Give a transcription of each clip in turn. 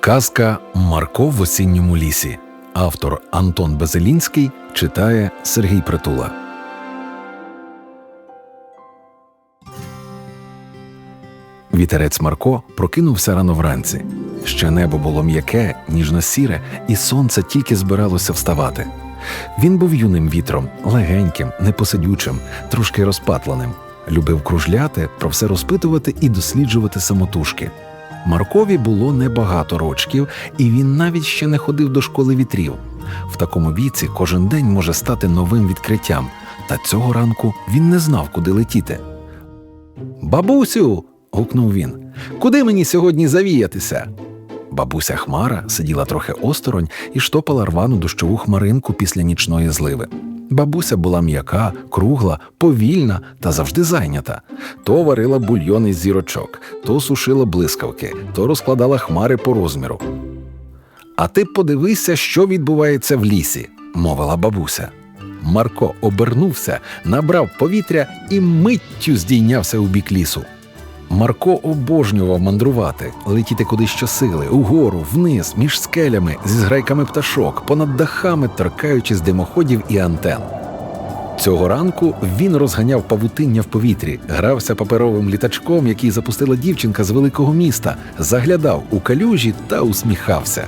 Казка Марко в осінньому лісі. Автор Антон Безелінський читає Сергій Притула. Вітерець Марко прокинувся рано вранці. Ще небо було м'яке, ніжно-сіре, і сонце тільки збиралося вставати. Він був юним вітром, легеньким, непосидючим, трошки розпатленим. Любив кружляти, про все розпитувати і досліджувати самотужки. Маркові було небагато рочків, і він навіть ще не ходив до школи вітрів. В такому віці кожен день може стати новим відкриттям, та цього ранку він не знав, куди летіти. Бабусю. гукнув він. Куди мені сьогодні завіятися? Бабуся Хмара сиділа трохи осторонь і штопала рвану дощову хмаринку після нічної зливи. Бабуся була м'яка, кругла, повільна та завжди зайнята. То варила бульйон із зірочок, то сушила блискавки, то розкладала хмари по розміру. А ти подивися, що відбувається в лісі, мовила бабуся. Марко обернувся, набрав повітря і миттю здійнявся у бік лісу. Марко обожнював мандрувати, летіти куди щосили, угору, вниз, між скелями, зі зграйками пташок, понад дахами, торкаючись димоходів і антен. Цього ранку він розганяв павутиння в повітрі, грався паперовим літачком, який запустила дівчинка з великого міста, заглядав у калюжі та усміхався.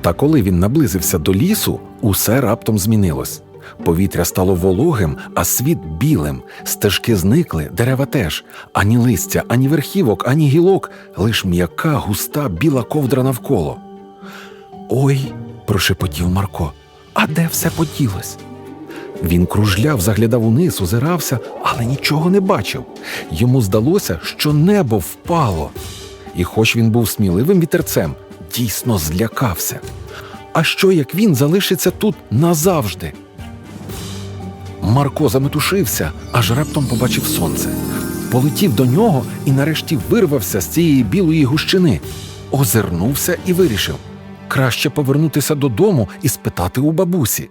Та коли він наблизився до лісу, усе раптом змінилось. Повітря стало вологим, а світ білим. Стежки зникли, дерева теж. Ані листя, ані верхівок, ані гілок, лиш м'яка, густа, біла ковдра навколо. Ой, прошепотів Марко, а де все поділось? Він кружляв, заглядав униз, озирався, але нічого не бачив. Йому здалося, що небо впало. І хоч він був сміливим вітерцем, дійсно злякався. А що як він залишиться тут назавжди? Марко заметушився, аж раптом побачив сонце. Полетів до нього і нарешті вирвався з цієї білої гущини. Озирнувся і вирішив краще повернутися додому і спитати у бабусі.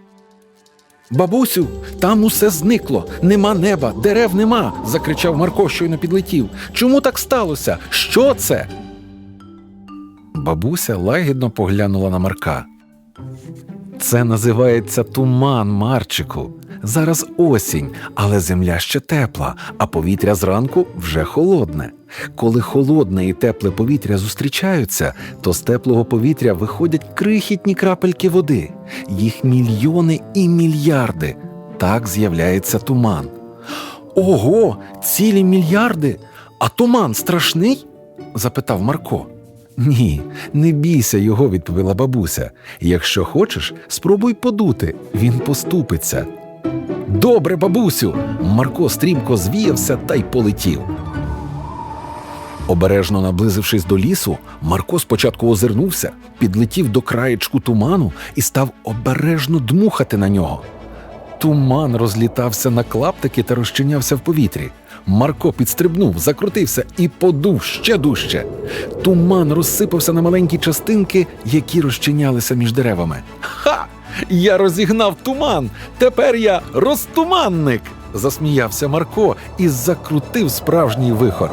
Бабусю, там усе зникло, нема неба, дерев нема. закричав Марко, щойно підлетів. Чому так сталося? Що це? Бабуся лагідно поглянула на Марка. Це називається туман, Марчику. Зараз осінь, але земля ще тепла, а повітря зранку вже холодне. Коли холодне і тепле повітря зустрічаються, то з теплого повітря виходять крихітні крапельки води, їх мільйони і мільярди. Так з'являється туман. Ого, цілі мільярди! А туман страшний? запитав Марко. Ні, не бійся його, відповіла бабуся. Якщо хочеш, спробуй подути, він поступиться. Добре, бабусю. Марко стрімко звіявся та й полетів. Обережно наблизившись до лісу, Марко спочатку озирнувся, підлетів до краєчку туману і став обережно дмухати на нього. Туман розлітався на клаптики та розчинявся в повітрі. Марко підстрибнув, закрутився і подув ще дужче. Туман розсипався на маленькі частинки, які розчинялися між деревами. Ха! Я розігнав туман! Тепер я розтуманник! засміявся Марко і закрутив справжній вихор.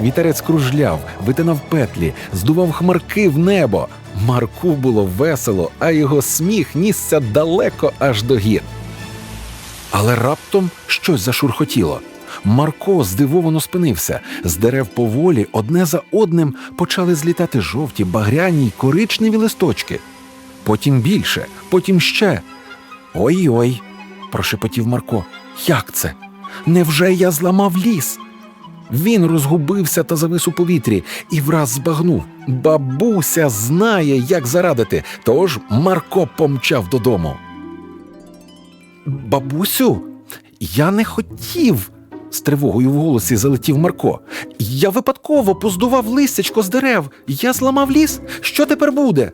Вітерець кружляв, витинав петлі, здував хмарки в небо. Марку було весело, а його сміх нісся далеко аж до гір. Але раптом щось зашурхотіло. Марко здивовано спинився. З дерев поволі одне за одним почали злітати жовті, багряні й коричневі листочки. Потім більше, потім ще. Ой-ой, прошепотів Марко. Як це? Невже я зламав ліс? Він розгубився та завис у повітрі і враз збагнув. Бабуся знає, як зарадити, тож Марко помчав додому. Бабусю, я не хотів. З тривогою в голосі залетів Марко. Я випадково поздував листячко з дерев. Я зламав ліс. Що тепер буде?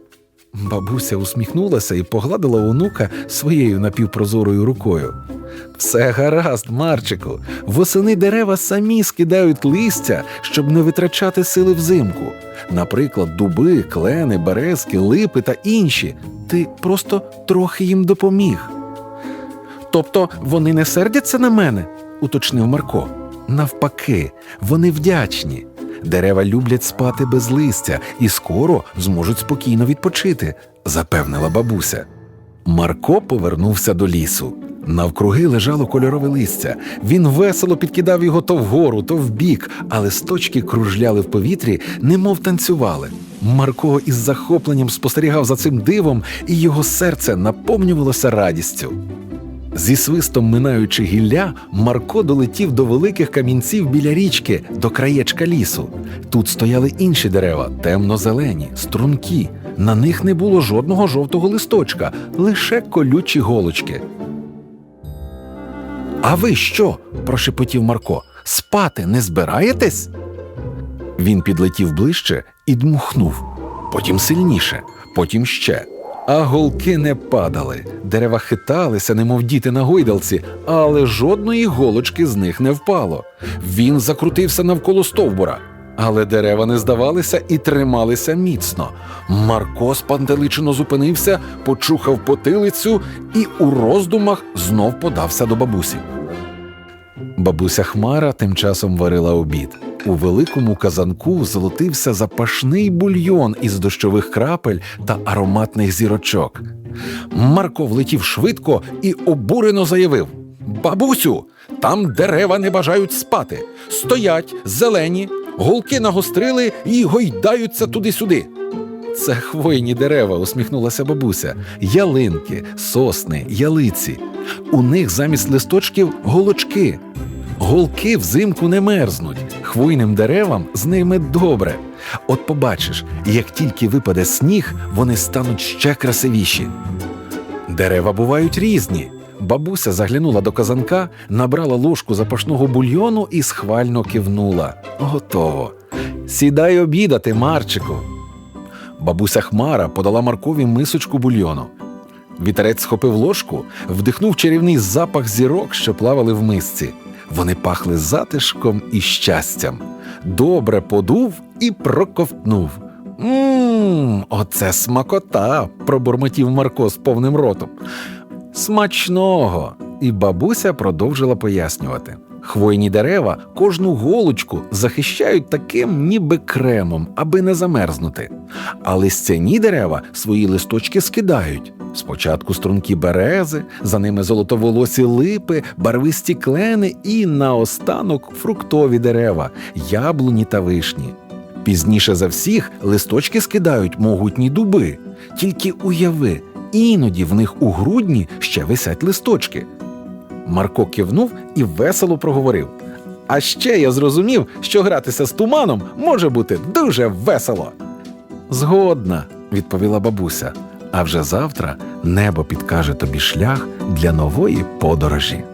Бабуся усміхнулася і погладила онука своєю напівпрозорою рукою. Все гаразд, Марчику. Восени дерева самі скидають листя, щоб не витрачати сили взимку. Наприклад, дуби, клени, березки, липи та інші. Ти просто трохи їм допоміг. Тобто вони не сердяться на мене? уточнив Марко. Навпаки, вони вдячні. Дерева люблять спати без листя і скоро зможуть спокійно відпочити, запевнила бабуся. Марко повернувся до лісу. Навкруги лежало кольорове листя. Він весело підкидав його то вгору, то вбік, а листочки кружляли в повітрі, немов танцювали. Марко із захопленням спостерігав за цим дивом, і його серце наповнювалося радістю. Зі свистом минаючи гілля, Марко долетів до великих камінців біля річки, до краєчка лісу. Тут стояли інші дерева, темно-зелені, стрункі. На них не було жодного жовтого листочка, лише колючі голочки. А ви що? прошепотів Марко. Спати не збираєтесь? Він підлетів ближче і дмухнув, потім сильніше, потім ще. А голки не падали. Дерева хиталися, немов діти на гойдалці, але жодної голочки з них не впало. Він закрутився навколо стовбура. Але дерева не здавалися і трималися міцно. Марко спантеличено зупинився, почухав потилицю і у роздумах знов подався до бабусі. Бабуся Хмара тим часом варила обід. У великому казанку золотився запашний бульйон із дощових крапель та ароматних зірочок. Марко влетів швидко і обурено заявив: Бабусю, там дерева не бажають спати. Стоять зелені, голки нагострили і гойдаються туди-сюди. Це хвойні дерева, усміхнулася бабуся. Ялинки, сосни, ялиці. У них замість листочків голочки. Голки взимку не мерзнуть, хвойним деревам з ними добре. От побачиш, як тільки випаде сніг, вони стануть ще красивіші. Дерева бувають різні. Бабуся заглянула до казанка, набрала ложку запашного бульйону і схвально кивнула. Готово. Сідай обідати, Марчику. Бабуся Хмара подала Маркові мисочку бульйону. Вітерець схопив ложку, вдихнув чарівний запах зірок, що плавали в мисці. Вони пахли затишком і щастям. Добре подув і проковтнув. Мм, оце смакота, пробурмотів Марко з повним ротом. Смачного. І бабуся продовжила пояснювати. Хвойні дерева кожну голочку захищають таким ніби кремом, аби не замерзнути. А листяні дерева свої листочки скидають. Спочатку струнки берези, за ними золотоволосі липи, барвисті клени і наостанок фруктові дерева, яблуні та вишні. Пізніше за всіх листочки скидають могутні дуби. Тільки уяви, іноді в них у грудні ще висять листочки. Марко кивнув і весело проговорив. А ще я зрозумів, що гратися з туманом може бути дуже весело. Згодна, відповіла бабуся. А вже завтра небо підкаже тобі шлях для нової подорожі.